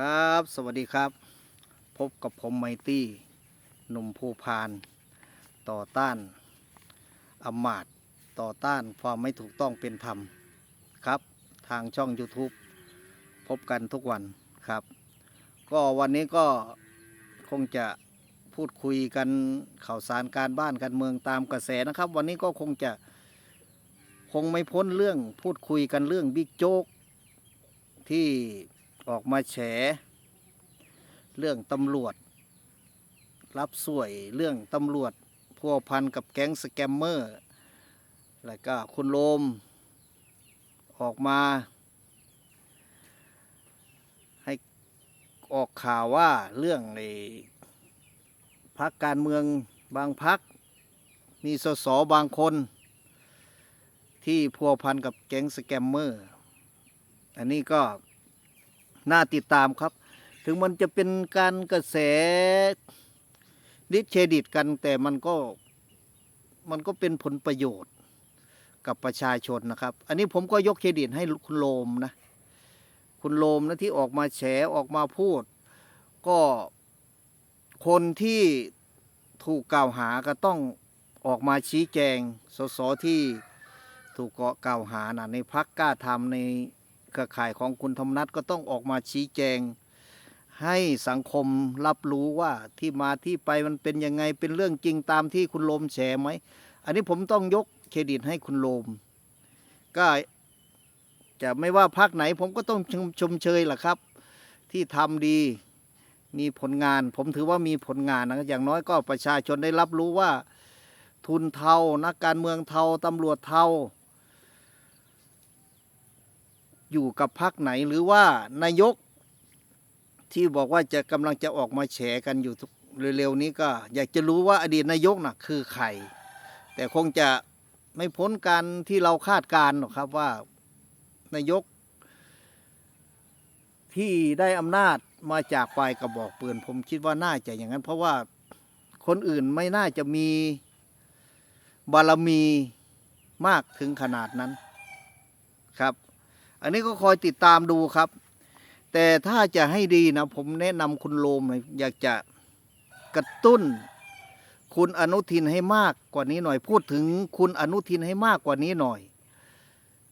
ครับ สวัสดีครับ พบกับผมไมตี้หนุ่มภูพาน ต่อต้านอมาตต่อต้านความไม่ถูกต้องเป็นธรรมครับ ทางช่อง YouTube พบกันทุกวันครับ ก็วันนี้ก็คงจะพูดคุยกันข่าวสารการบ้านการเมืองตามกระแสนะครับ วันนี้ก็คงจะคงไม่พ้นเรื่องพูดคุยกันเรื่องบิ๊กโจ๊กที่ ออกมาแฉ เรื่องตำรวจ รับสวยเรื่องตำรวจพัวพันกับแก๊งสแกมเมอร์ แล้วก็คุณโลม ออกมา ให้ออกข่าวว่าเรื่องในพักการเมืองบางพักมีสสบางคน ที่พัวพันกับแก๊งสแกมเมอร์ อันนี้ก็ น่าติดตามครับ ถึงมันจะเป็นการกระแสดิสเครดิตกันแต่มันก็มันก็เป็นผลประโยชน์กับประชาชนนะครับ อันนี้ผมก็ยกเครดิตให้คุณโลมนะ คุณโลมนะที่ออกมาแฉออกมาพูด ก็คนที่ถูกกล่าวหาก็ต้องออกมาชี้แจงสสที่ถูกกล่าวหานะในพักกล้าทำใน เครือข่ายของคุณธรรมนัฐก็ต้องออกมาชี้แจง ให้สังคมรับรู้ว่าที่มาที่ไปมันเป็นยังไงเป็นเรื่องจริงตามที่คุณโลมแฉไหม อันนี้ผมต้องยกเครดิตให้คุณโลม ก็จะไม่ว่าพักไหนผมก็ต้องชมชมเชยแหละครับ ที่ทำดีมีผลงาน ผมถือว่ามีผลงานนะอย่างน้อยก็ประชาชนได้รับรู้ว่า ทุนเทานักการเมืองเทาตำรวจเทา อยู่กับพักไหนหรือว่านายกที่บอกว่าจะกำลังจะออกมาแฉกันอยู่ทุกเร็วๆนี้ก็ อยากจะรู้ว่าอดีตนายกน่ะคือใคร แต่คงจะไม่พ้นการที่เราคาดการณ์หรอกครับว่านายก ที่ได้อำนาจมาจากปลายกระบอกปืน ผมคิดว่าน่าจะอย่างนั้น เพราะว่าคนอื่นไม่น่าจะมีบารมีมากถึงขนาดนั้นครับ อันนี้ก็คอยติดตามดูครับ แต่ถ้าจะให้ดีนะ ผมแนะนำคุณโลมอยากจะกระตุ้น คุณอนุทินให้มากกว่านี้หน่อยพูดถึงคุณอนุทินให้มากกว่านี้หน่อย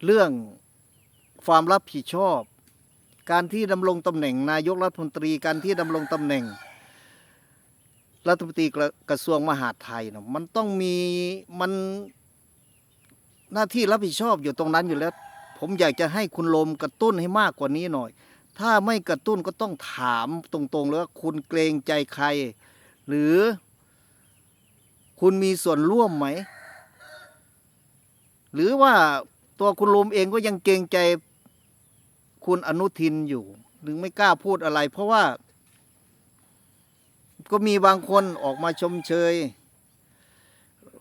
เรื่องความรับผิดชอบ การที่ดำรงตำแหน่ง นายกรัฐมนตรีการที่ดำรงตำแหน่งรัฐมนตรีกระทรวงมหาดไทยนะมันต้องมีมันหน้าที่รับผิดชอบอยู่ตรงนั้นอยู่แล้ว ผมอยากจะให้คุณลมกระตุ้นให้มากกว่านี้หน่อย ถ้าไม่กระตุ้นก็ต้องถามตรงๆเลยว่าคุณเกรงใจใคร หรือ คุณมีส่วนร่วมไหม หรือว่าตัวคุณลมเองก็ยังเกรงใจคุณอนุทินอยู่หรือไม่กล้าพูดอะไร เพราะว่า ก็มีบางคนออกมาชมเชย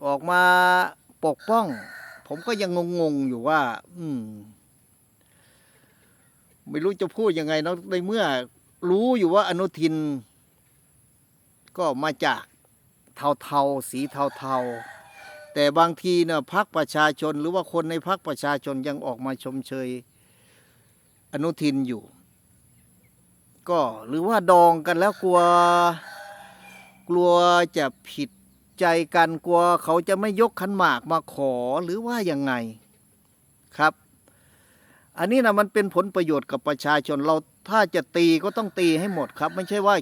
ออกมาปกป้อง ผมก็ยังงงๆอยู่ว่า อืม ไม่รู้จะพูดยังไงเนาะในเมื่อ รู้อยู่ว่าอนุทิน ก็มาจากเทาๆสีเทาๆแต่บางทีเนี่ยพักประชาชน หรือว่าคนในพักประชาชนยังออกมาชมเชย อนุทินอยู่ ก็หรือว่าดองกันแล้วกลัว กลัวจะผิด ใจกันกลัวเขาจะไม่ยกขันหมากมาขอหรือว่ายังไงครับ อันนี้นะมันเป็นผลประโยชน์กับประชาชนเราถ้าจะตีก็ต้องตีให้หมดครับ ไม่ใช่ว่า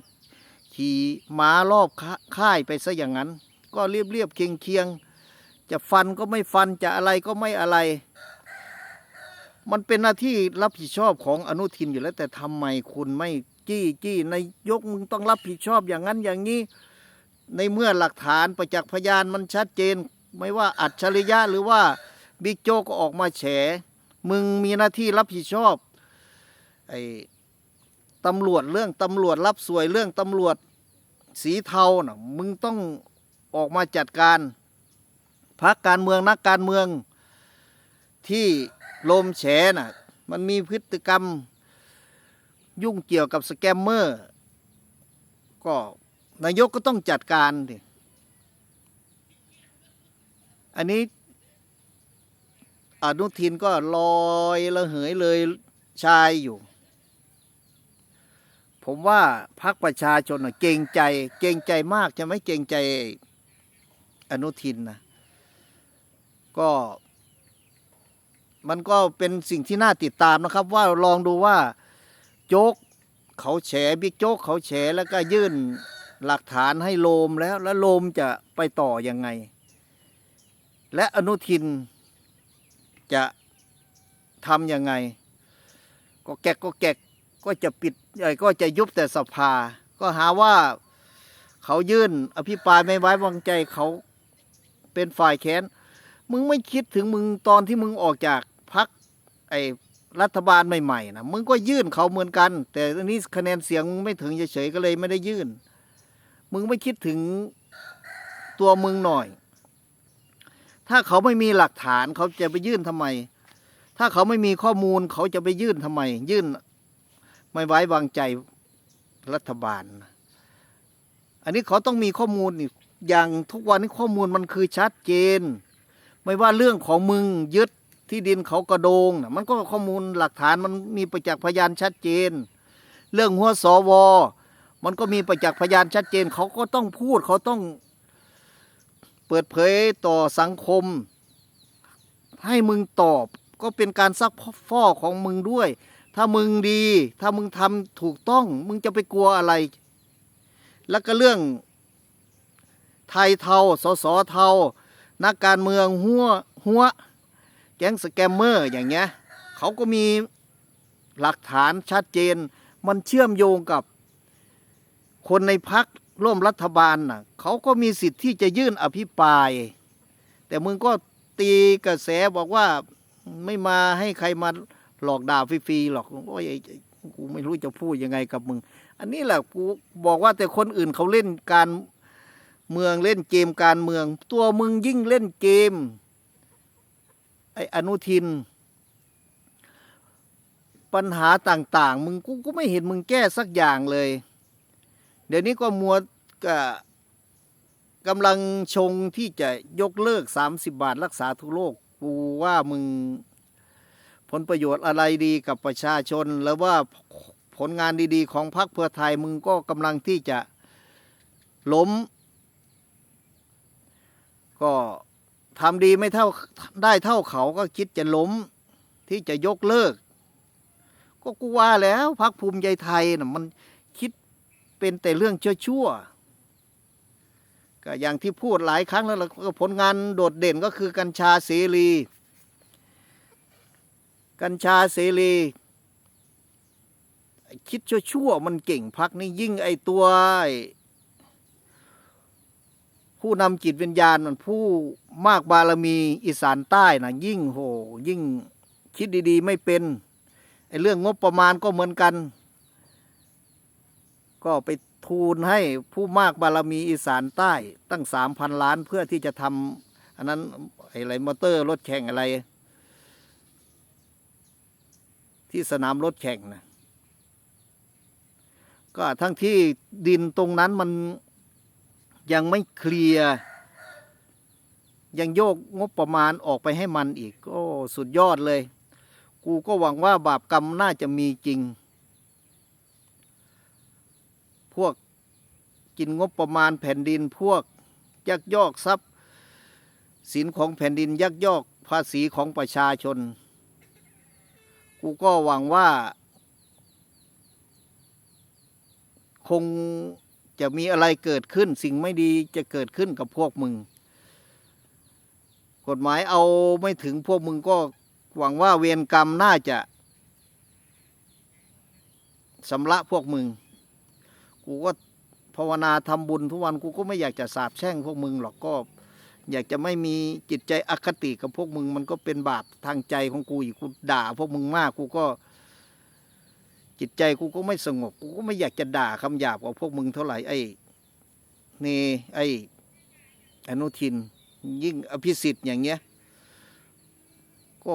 ขี่ม้ารอบค่ายไปซะอย่างนั้น ก็เรียบเรียบเคียงเคียงจะฟันก็ไม่ฟันจะอะไรก็ไม่อะไร มันเป็นหน้าที่รับผิดชอบของอนุทินอยู่แล้วแต่ทำไมคุณไม่จี้จี้ในยกมึงต้องรับผิดชอบอย่างนั้นอย่างนี้ ในเมื่อหลักฐานประจักษ์พยานมันชัดเจน ไม่ว่าอัจฉริยะหรือว่าบิ๊กโจ๊กก็ออกมาแฉ มึงมีหน้าที่รับผิดชอบไอ้ตำรวจเรื่องตำรวจรับสวยเรื่องตำรวจสีเทาน่ะมึงต้องออกมาจัดการพักการเมืองนักการเมืองที่ลมแฉน่ะมันมีพฤติกรรมยุ่งเกี่ยวกับสแกมเมอร์ ก็ นายกก็ต้องจัดการดิอันนี้อนุทินก็ลอยระเหยเลยชายอยู่ ผมว่าพักประชาชนเกรงใจ เกรงใจมากจะไม่เกรงใจอนุทินนะก็มันก็เป็นสิ่งที่น่าติดตามนะครับ ว่าลองดูว่าโจ๊กเขาแฉบิ๊กโจ๊กเขาแฉแล้วก็ยื่น หลักฐานให้โลมแล้ว แล้วโลมจะไปต่อยังไง และอนุทินจะทำยังไง ก็แกกก็แกกก็จะปิดเอ้ก็จะยุบแต่สภา ก็หาว่าเขายื่นอภิปรายไม่ไว้วางใจเขาเป็นฝ่ายแค้น มึงไม่คิดถึงมึงตอนที่มึงออกจากพักไอ้รัฐบาลใหม่ๆนะมึงก็ยื่นเขาเหมือนกัน แต่อันนี้คะแนนเสียงมึงไม่ถึงเฉยๆก็เลยไม่ได้ยื่น มึงไม่คิดถึงตัวมึงหน่อย ถ้าเขาไม่มีหลักฐานเขาจะไปยื่นทำไม ถ้าเขาไม่มีข้อมูลเขาจะไปยื่นทำไม ยื่นไม่ไว้วางใจรัฐบาล อันนี้เขาต้องมีข้อมูลอย่างทุกวันนี้ข้อมูลมันคือชัดเจน ไม่ว่าเรื่องของมึงยึดที่ดินเขากระโดงนะมันก็ข้อมูลหลักฐานมันมีประจักษ์พยานชัดเจน เรื่องหัวสว มันก็มีประจักษ์พยานชัดเจน เขาก็ต้องพูดเขาต้องเปิดเผยต่อสังคม ให้มึงตอบก็เป็นการซักฟอกของมึงด้วย ถ้ามึงดี ถ้ามึงทำถูกต้อง มึงจะไปกลัวอะไร แล้วก็เรื่องไทยเทาสสเทา นักการเมืองหัวหัว แก๊งสแกมเมอร์อย่างเงี้ย เขาก็มีหลักฐานชัดเจน มันเชื่อมโยงกับ คนในพักร่วมรัฐบาลน่ะเขาก็มีสิทธิ์ที่จะยื่นอภิปราย แต่มึงก็ตีกระแสบอกว่าไม่มาให้ใครมาหลอกด่าฟรีๆหรอกโอ้ยไอ้ไอ้กูไม่รู้จะพูดยังไงกับมึง อันนี้แหละกูบอกว่าแต่คนอื่นเขาเล่นการเมืองเล่นเกมการเมือง ตัวมึงยิ่งเล่นเกมไอ้อนุทิน ปัญหาต่าง ๆ มึงกูก็ไม่เห็นมึงแก้สักอย่างเลย เดี๋ยวนี้ก็มัวกับกำลังชงที่จะยกเลิก 30 บาทรักษาทุกโรคกูว่ามึงผลประโยชน์อะไรดีกับประชาชน แล้วว่าผลงานดีๆ ของพรรคเพื่อไทยมึงก็กำลังที่จะล้ม ก็ทำดีไม่เท่าได้เท่าเขาก็คิดจะล้มที่จะยกเลิก ก็กูว่าแล้วพรรคภูมิใจไทยน่ะมัน เป็นแต่เรื่องชั่วๆก็อย่างที่พูดหลายครั้งแล้วล่ะก็ผลงานโดดเด่นก็คือกัญชาเสรี กัญชาเสรี คิดชั่วๆมันเก่งพักนี่ยิ่งไอตัวไอผู้นำจิตวิญญาณมันผู้มากบารมีอีสานใต้นะยิ่งโหยิ่งคิดดีๆ ไม่เป็นไอเรื่องงบประมาณก็เหมือนกัน ก็ไปทูลให้ผู้มากบารมีอีสานใต้ตั้งสามพันล้านเพื่อที่จะทำอันนั้นอะไรมอเตอร์รถแข่งอะไร ที่สนามรถแข่งนะก็ทั้งที่ดินตรงนั้นมันยังไม่เคลียร์ยังโยกงบประมาณออกไปให้มันอีกโอ้สุดยอดเลย กูก็หวังว่าบาปกรรมน่าจะมีจริง พวก กินงบประมาณแผ่นดินพวกยักยอกทรัพย์ สินของแผ่นดินยักยอกภาษีของประชาชน กูก็หวังว่า คงจะมีอะไรเกิดขึ้น สิ่งไม่ดีจะเกิดขึ้นกับพวกมึง กฎหมายเอาไม่ถึงพวกมึงก็หวังว่าเวรกรรมน่าจะสำละพวกมึง กูก็ ภาวนาทำบุญทุกวันกูก็ไม่อยากจะสาบแช่งพวกมึงหรอกก็อยากจะไม่มีจิตใจอคติกับพวกมึง มันก็เป็นบาปทางใจของกูอีกกูด่า พวกมึงมากกูก็ จิตใจกูก็ไม่สงบ กูก็ไม่อยากจะด่าคำหยาบกับพวกมึงเท่าไหร่ไอ้นี่ไอ้อนุทิน ยิ่งอภิสิทธิ์อย่างเงี้ย ก็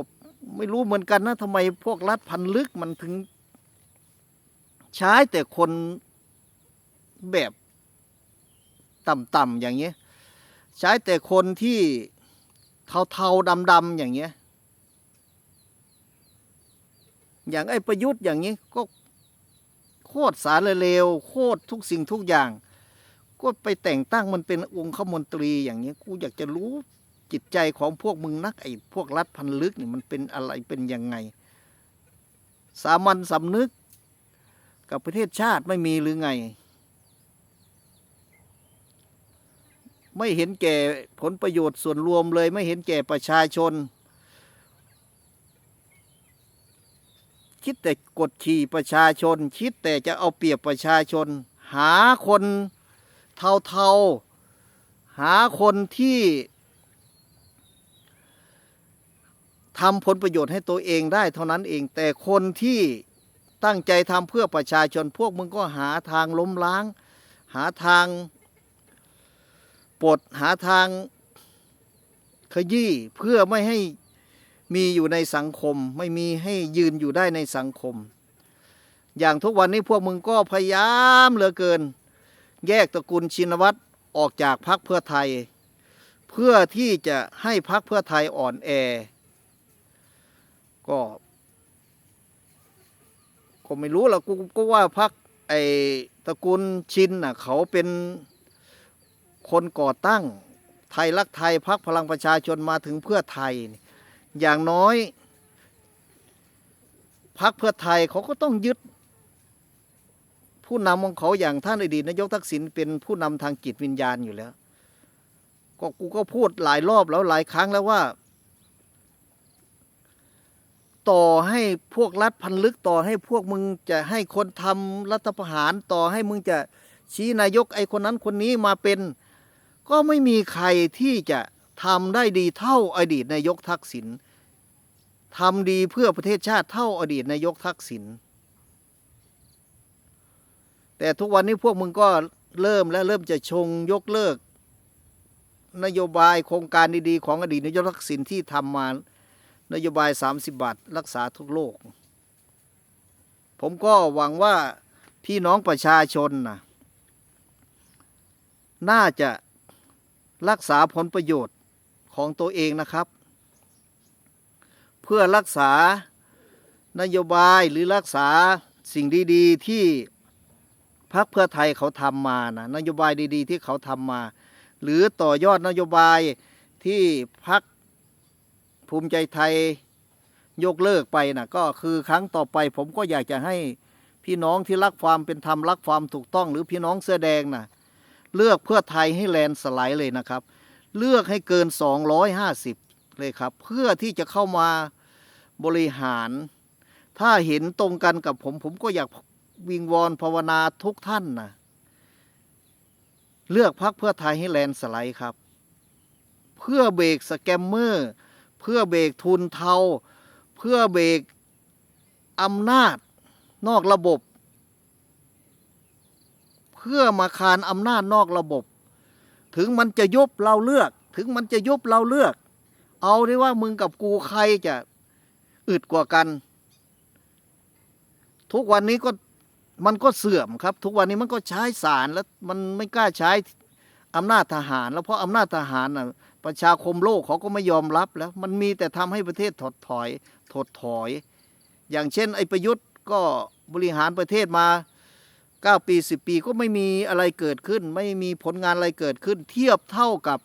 ไม่รู้เหมือนกันนะทำไมพวกรัฐพันลึกมันถึง ใช้แต่คน แบบต่ำๆอย่างเงี้ย ใช้แต่คนที่เทาๆดำๆอย่างเงี้ย อย่างไอ้ประยุทธ์อย่างนี้ก็โคตรสารเลวโคตรทุกสิ่งทุกอย่าง ก็ไปแต่งตั้งมันเป็นองค์ขมนตรีอย่างนี้กูอยากจะรู้จิตใจของพวกมึงนักไอ้พวกรัฐพันลึกนี่มันเป็นอะไรเป็นยังไง สามัญสำนึกกับประเทศชาติไม่มีหรือไง ไม่เห็นแก่ผลประโยชน์ส่วนรวมเลย ไม่เห็นแก่ประชาชน คิดแต่กดขี่ประชาชน คิดแต่จะเอาเปรียบประชาชน หาคนเทาๆ หาคนที่ทำผลประโยชน์ให้ตัวเองได้เท่านั้นเอง แต่คนที่ตั้งใจทำเพื่อประชาชนพวกมึงก็หาทางล้มล้าง หาทาง ปลดหาทางขยี้เพื่อไม่ให้มีอยู่ในสังคม ไม่มีให้ยืนอยู่ได้ในสังคม อย่างทุกวันนี้พวกมึงก็พยายามเหลือเกิน แยกตระกูลชินวัตรออกจากพรรคเพื่อไทย เพื่อที่จะให้พรรคเพื่อไทยอ่อนแอ ก็ก็ไม่รู้ละกูก็ว่าพรรคไอ้ตระกูลชินน่ะเขาเป็น คนก่อตั้งไทยรักไทยพรรคพลังประชาชนมาถึงเพื่อไทย อย่างน้อยพรรคเพื่อไทยเขาก็ต้องยึด ผู้นำของเขาอย่างท่านอดีตนายกทักษิณเป็นผู้นำทางจิตวิญญาณอยู่แล้ว ก็กูก็พูดหลายรอบแล้วหลายครั้งแล้วว่า ต่อให้พวกรัฐพันลึกต่อให้พวกมึงจะให้คนทำรัฐประหารต่อให้มึงจะชี้นายกไอ้คนนั้นคนนี้มาเป็น ก็ไม่มีใครที่จะทำได้ดีเท่าอดีตนายกทักษิณทำดีเพื่อประเทศชาติเท่าอดีตนายกทักษิณแต่ทุกวันนี้พวกมึงก็เริ่มและเริ่มจะชงยกเลิก นโยบายโครงการดีๆ ของอดีตนายกทักษิณที่ทำมานโยบาย 30 บาท รักษาทุกโรคผมก็หวังว่าพี่น้องประชาชนนะน่าจะ รักษาผลประโยชน์ของตัวเองนะครับ เพื่อรักษานโยบายหรือรักษาสิ่งดีๆ ที่พรรคเพื่อไทยเขาทำมานะนโยบายดี ๆ ที่เขาทำมา หรือต่อยอดนโยบายที่พรรคภูมิใจไทยยกเลิกไปนะก็คือครั้งต่อไปผมก็อยากจะให้พี่น้องที่รักความเป็นธรรมรักความถูกต้อง หรือพี่น้องเสื้อแดงนะ เลือกเพื่อไทยให้แลนสไลด์เลยนะครับ เลือกให้เกิน 250 เลยครับ เพื่อที่จะเข้ามาบริหาร ถ้าเห็นตรงกันกับผม ผมก็อยากวิงวอนภาวนาทุกท่านนะเลือกพักเพื่อไทยให้แลนสไลด์ครับ เพื่อเบรกสแกมเมอร์ เพื่อเบรกทุนเทา เพื่อเบรกอำนาจนอกระบบ พื่อมาคานอำนาจนอกระบบ ถึงมันจะยุบเราเลือก ถึงมันจะยุบเราเลือก เอาได้ว่ามึงกับกูใครจะอึดกว่ากัน ทุกวันนี้ก็มันก็เสื่อมครับ ทุกวันนี้มันก็ใช้สารแล้วมันไม่กล้าใช้อำนาจทหาร แล้วเพราะอำนาจทหารน่ะประชาคมโลกเขาก็ไม่ยอมรับแล้ว มันมีแต่ทำให้ประเทศถดถอย ถดถอย อย่างเช่น ไอ้ประยุทธ์ก็บริหารประเทศมา เก้าปีสิบปีก็ไม่มีอะไรเกิดขึ้น ไม่มีผลงานอะไรเกิดขึ้น เทียบเท่ากับ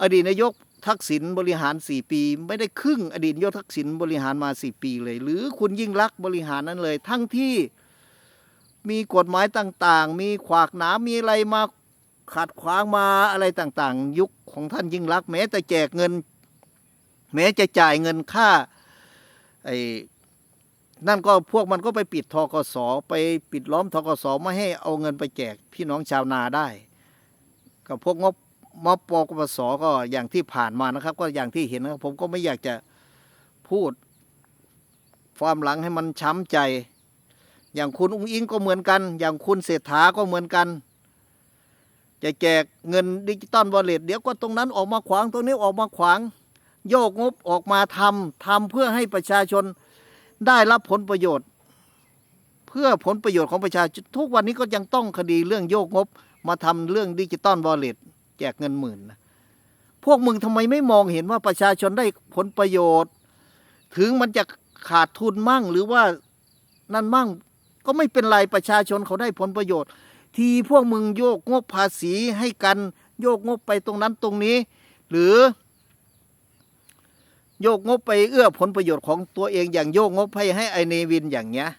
อดีตนายกทักษิณบริหารสี่ปี ไม่ได้ครึ่งอดีตนายกทักษิณบริหารมาสี่ปีเลย หรือคุณยิ่งรักษณ์บริหารนั้นเลย ทั้งที่มีกฎหมายต่างๆ มีขวากหนามมีอะไรมาขัดขวางมาอะไรต่างๆ ยุคของท่านยิ่งรักษณ์แม้แต่แจกเงิน แม้จะจ่ายเงินค่าไอ้ นั่นก็พวกมันก็ไปปิดทกสไปปิดล้อมทกสไม่ให้เอาเงินไปแจกพี่น้องชาวนาได้ กับพวกงบมบปกปสก็อย่างที่ผ่านมานะครับ ก็อย่างที่เห็นนะครับผมก็ไม่อยากจะพูดความหลังให้มันช้ำใจ อย่างคุณอุ้งอิงก็เหมือนกัน อย่างคุณเศรษฐาก็เหมือนกัน จะแจกเงินดิจิตอลวอลเล็ตเดี๋ยวก็ตรงนั้นออกมาขวางตรงนี้ออกมาขวาง โยกงบออกมาทำทำเพื่อให้ประชาชน ได้รับผลประโยชน์ เพื่อผลประโยชน์ของประชาชนทุกวันนี้ก็ยังต้องคดีเรื่องโยกงบ มาทำเรื่องดิจิตอลวอลเล็ตแจกเงินหมื่นนะพวกมึงทำไมไม่มองเห็นว่าประชาชนได้ผลประโยชน์ ถึงมันจะขาดทุนมั่งหรือว่านั่นมั่งก็ไม่เป็นไรประชาชนเขาได้ผลประโยชน์ ทีพวกมึงโยกงบภาษีให้กันโยกงบไปตรงนั้นตรงนี้ หรือ โยกงบไปเอื้อผลประโยชน์ของตัวเองอย่างโยกงบให้ให้ไอเนวินอย่างเงี้ย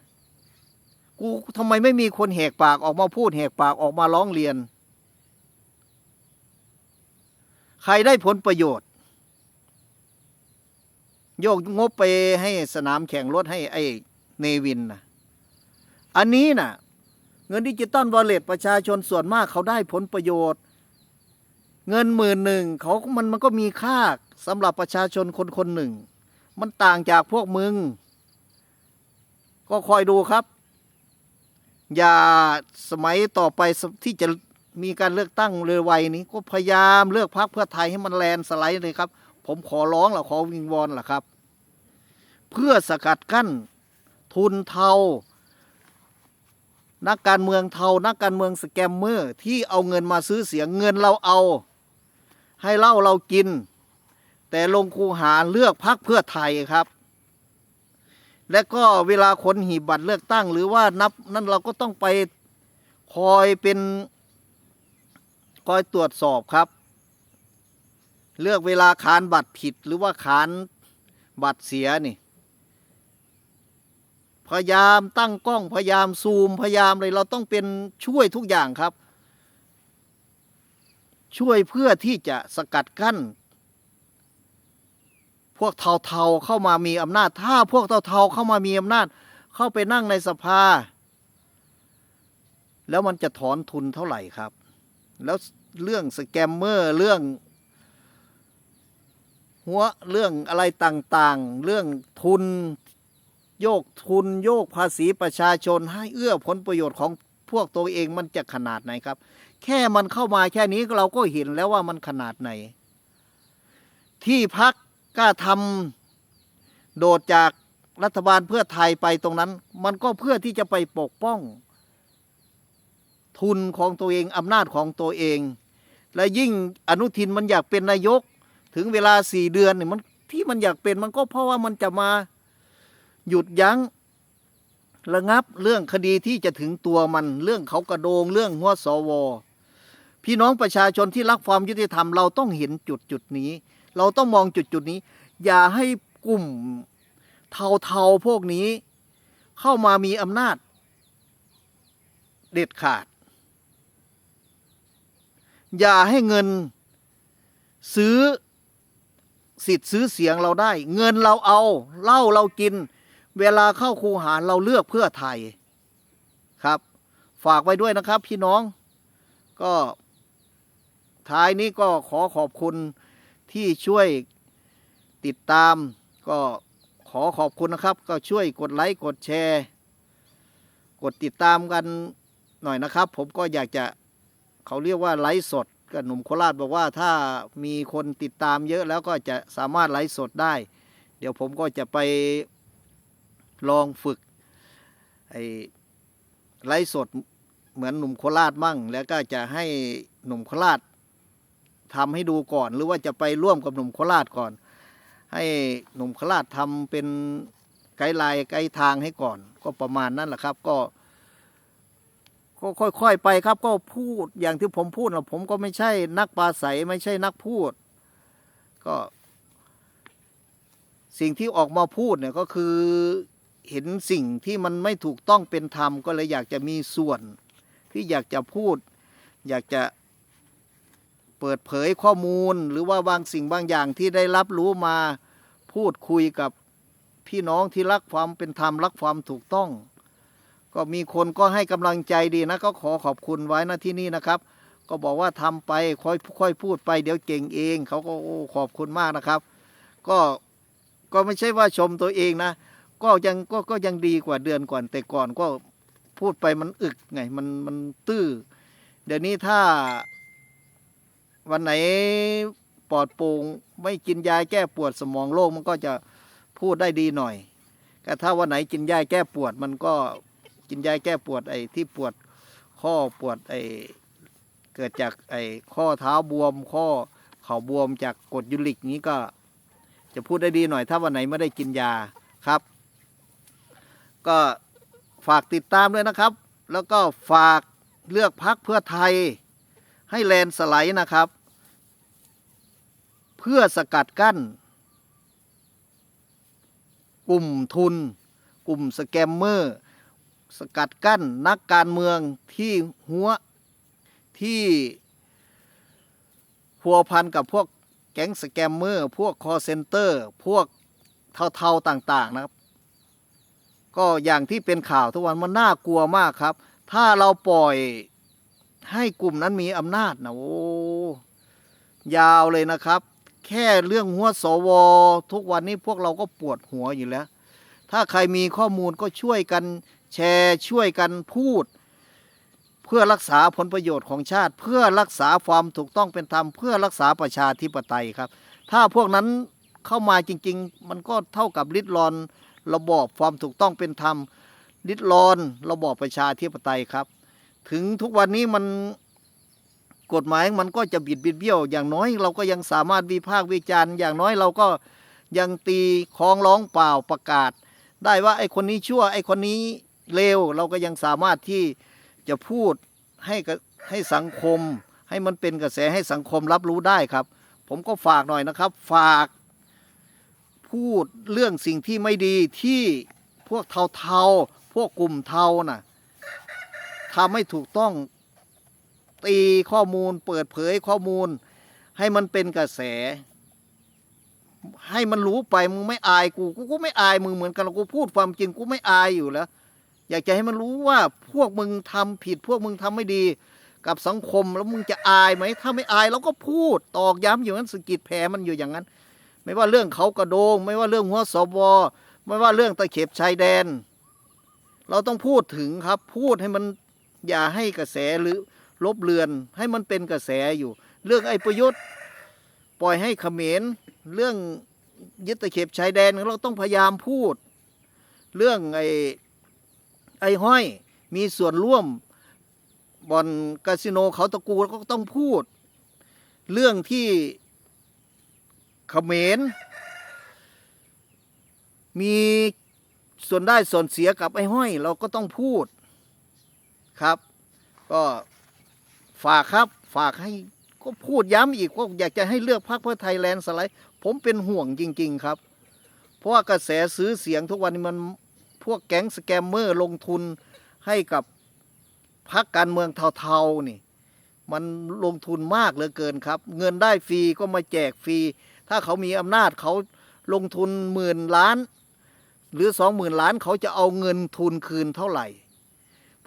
กูทำไมไม่มีคนแหกปากออกมาพูดแหกปากออกมาร้องเรียน ใครได้ผลประโยชน์ โยกงบไปให้สนามแข่งรถให้ไอเนวินนะอันนี้น่ะ เงินดิจิตอลวอลเล็ตประชาชนส่วนมากเขาได้ผลประโยชน์ เงินหมื่นหนึ่งเขามันมันก็มีค่าสำหรับประชาชนคนคนหนึ่ง มันต่างจากพวกมึง ก็คอยดูครับ อย่าสมัยต่อไปที่จะมีการเลือกตั้งเร็วไวนี้ ก็พยายามเลือกพรรคเพื่อไทยให้มันแลนสไลด์เลยครับ ผมขอร้องล่ะขอวิงวอนล่ะครับ เพื่อสกัดกั้นทุนเทานักการเมืองเทา นักการเมืองสแกมเมอร์ ที่เอาเงินมาซื้อเสียงเงินเราเอา ให้เหล่าเรากิน แต่ลงคูหาเลือกพรรคเพื่อไทยครับ และก็เวลาคนหีบบัตรเลือกตั้ง หรือว่านับนั่นเราก็ต้องไปคอยเป็นคอยตรวจสอบครับ เลือกเวลาขานบัตรผิดหรือว่าขานบัตรเสียนี่พยายามตั้งกล้องพยายามซูมพยายามเลยเราต้องเป็นช่วยทุกอย่างครับ ช่วยเพื่อที่จะสกัดกั้น พวกเทาๆเข้ามามีอำนาจ ถ้าพวกเทาๆเข้ามามีอำนาจ เข้าไปนั่งในสภา แล้วมันจะถอนทุนเท่าไหร่ครับ แล้วเรื่องสแกมเมอร์เรื่อง หัวเรื่องอะไรต่างๆ เรื่องทุนโยกทุนโยกภาษีประชาชนให้เอื้อผลประโยชน์ของพวกตัวเองมันจะขนาดไหนครับ แค่มันเข้ามาแค่นี้เราก็เห็นแล้วว่ามันขนาดไหน ที่พักกล้าทำโดดจากรัฐบาลเพื่อไทยไปตรงนั้น มันก็เพื่อที่จะไปปกป้อง ทุนของตัวเองอำนาจของตัวเอง และยิ่งอนุทินมันอยากเป็นนายก ถึงเวลาสี่เดือนเนี่ยมันที่มันอยากเป็นมันก็เพราะว่ามันจะมาหยุดยั้งระงับเรื่องคดีที่จะถึงตัวมันเรื่องเขากระโดงเรื่องหัวสว พี่น้องประชาชนที่รักความยุติธรรมเราต้องเห็นจุดจุดนี้ เราต้องมองจุดจุดนี้ อย่าให้กลุ่มเทาๆพวกนี้ เข้ามามีอำนาจ เด็ดขาด อย่าให้เงินซื้อสิทธิ์ซื้อเสียงเราได้ เงินเราเอาเหล้าเรากิน เวลาเข้าคูหาเราเลือกเพื่อไทยครับ ฝากไว้ด้วยนะครับพี่น้องก็ ท้ายนี้ก็ขอขอบคุณที่ช่วยติดตาม ก็ขอขอบคุณนะครับ ก็ช่วยกดไลค์กดแชร์ กดติดตามกันหน่อยนะครับ ผมก็อยากจะเขาเรียกว่าไลฟ์สดก็หนุ่มโคราชบอกว่าถ้ามีคนติดตามเยอะแล้วก็จะสามารถไลฟ์สดได้ เดี๋ยวผมก็จะไปลองฝึกไอ้ไลฟ์สดเหมือนหนุ่มโคราชมั่ง แล้วก็จะให้หนุ่มโคราช ทำให้ดูก่อน หรือว่าจะไปร่วมกับหนุ่มโคราชก่อน ให้หนุ่มโคราชทำเป็นไกด์ไลน์ไกด์ทางให้ก่อน ก็ประมาณนั้นแหละครับ ก็ก็ค่อยๆไปครับ ก็พูดอย่างที่ผมพูดนะผมก็ไม่ใช่นักปราศัยไม่ใช่นักพูด ก็ สิ่งที่ออกมาพูดเนี่ยก็คือเห็นสิ่งที่มันไม่ถูกต้องเป็นธรรมก็เลยอยากจะมีส่วน ที่อยากจะพูด อยากจะ เปิดเผยข้อมูล หรือว่าบางสิ่งบางอย่างที่ได้รับรู้มาพูดคุยกับพี่น้องที่รักความเป็นธรรมรักความถูกต้อง ก็มีคนก็ให้กำลังใจดีนะ ก็ขอขอบคุณไว้นะที่นี่นะครับ ก็บอกว่าทำไปค่อยค่อยพูดไปเดี๋ยวเก่งเอง เขาก็โอ้ขอบคุณมากนะครับ ก็ก็ไม่ใช่ว่าชมตัวเองนะ ก็ยังก็ก็ยังดีกว่าเดือนก่อนแต่ก่อนก็พูดไปมันอึกไงมันมันตื้อเดี๋ยวนี้ถ้า วันไหนปอดโปร่งไม่กินยาแก้ปวดสมองโรคมันก็จะพูดได้ดีหน่อยแต่ถ้าวันไหนกินยาแก้ปวดมันก็กินยาแก้ปวดไอ้ที่ปวดข้อปวดไอ้เกิดจากไอ้ข้อเท้าบวม ข้อเข่าบวมจากกดยูริกนี้ก็จะพูดได้ดีหน่อย ถ้าวันไหนไม่ได้กินยาครับ ก็ฝากติดตามด้วยนะครับ แล้วก็ฝากเลือกพักเพื่อไทย ให้แลนสไลด์นะครับ เพื่อสกัดกั้น กลุ่มทุน กลุ่มสแกมเมอร์ สกัดกั้นนักการเมืองที่หัวที่พัวพันกับพวกแก๊งสแกมเมอร์ พวกคอเซนเตอร์ พวกเทาๆต่าง ๆ นะครับ ก็อย่างที่เป็นข่าวทุกวันมันน่ากลัวมากครับ ถ้าเราปล่อย ให้กลุ่มนั้นมีอำนาจนะโอ้ยาวเลยนะครับ แค่เรื่องหัวสว ทุกวันนี้พวกเราก็ปวดหัวอยู่แล้ว ถ้าใครมีข้อมูลก็ช่วยกันแชร์ช่วยกันพูด เพื่อรักษาผลประโยชน์ของชาติ เพื่อรักษาความถูกต้องเป็นธรรมเพื่อรักษาประชาธิปไตยครับ ถ้าพวกนั้นเข้ามาจริง ๆ มันก็เท่ากับลิดรอนระบอบความถูกต้องเป็นธรรมลิดรอนระบอบประชาธิปไตยครับ ถึงทุกวันนี้มันกฎหมายมันก็จะบิดบิดเบี้ยว อย่างน้อยเราก็ยังสามารถวิพากษ์วิจารณ์อย่างน้อยเราก็ยังตีคล้องร้องเปล่าประกาศ ได้ว่าไอ้คนนี้ชั่วไอ้คนนี้เลวเราก็ยังสามารถที่จะพูดให้ให้สังคม ให้มันเป็นกระแสให้สังคมรับรู้ได้ครับ ผมก็ฝากหน่อยนะครับ ฝากพูดเรื่องสิ่งที่ไม่ดีที่พวกเทาๆพวกกลุ่มเทาน่ะ ทำไม่ถูกต้องตีข้อมูลเปิดเผยข้อมูล ให้มันเป็นกระแส ให้มันรู้ไปมึงไม่อายกูกูก็ไม่อายมึงเหมือนกันกูพูดความจริงกูไม่อายอยู่แล้ว อยากจะให้มันรู้ว่าพวกมึงทำผิด พวกมึงทำไม่ดีกับสังคมแล้วมึงจะอายไหมถ้าไม่อายเราก็พูดตอกย้ำอยู่นั้นสกิดแผลมันอยู่อย่างนั้น ไม่ว่าเรื่องเขากระโดง ไม่ว่าเรื่องหัวสวไม่ว่าเรื่องตะเข็บชายแดน เราต้องพูดถึงครับพูดให้มัน อย่าให้กระแสหรือลบเลือน ให้มันเป็นกระแสอยู่ เรื่องไอ้ประยุทธ์ปล่อยให้เขมรเรื่องยึดตะเข็บชายแดนเราต้องพยายามพูด เรื่องไอ้ไอ้ห้อยมีส่วนร่วมบ่อนคาสิโนเขาตะกูก็ต้องพูด เรื่องที่เขมรมีส่วนได้ส่วนเสียกับไอ้ห้อย เราก็ต้องพูด ครับ ก็ฝากครับฝากให้ก็พูดย้ำอีกว่าอยากจะให้เลือกพรรคเพื่อไทยแลนด์สไลด์ ผมเป็นห่วงจริง ๆ ครับ เพราะว่ากระแสซื้อเสียงทุกวันนี้มันพวกแก๊งสแกมเมอร์ลงทุนให้กับพรรคการเมืองเทาๆนี่ มันลงทุนมากเหลือเกินครับ เงินได้ฟรีก็มาแจกฟรี ถ้าเขามีอำนาจเขาลงทุนหมื่นล้าน หรือสองหมื่นล้านเขาจะเอาเงินทุนคืนเท่าไหร่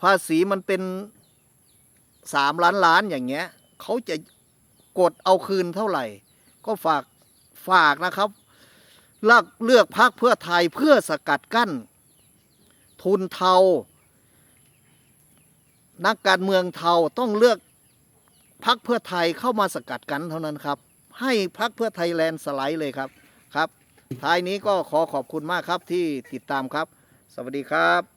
ภาษีมันเป็นสามล้านล้านอย่างเงี้ยเขาจะกดเอาคืนเท่าไหร่ ก็ฝากฝากนะครับเลือกเลือกพักเพื่อไทยเพื่อสกัดกั้น ทุนเทา นักการเมืองเทาต้องเลือกพักเพื่อไทยเข้ามาสกัดกันเท่านั้นครับ ให้พักเพื่อไทยแลนด์สไลด์เลยครับครับ ท้ายนี้ก็ขอขอบคุณมากครับที่ติดตามครับ สวัสดีครับ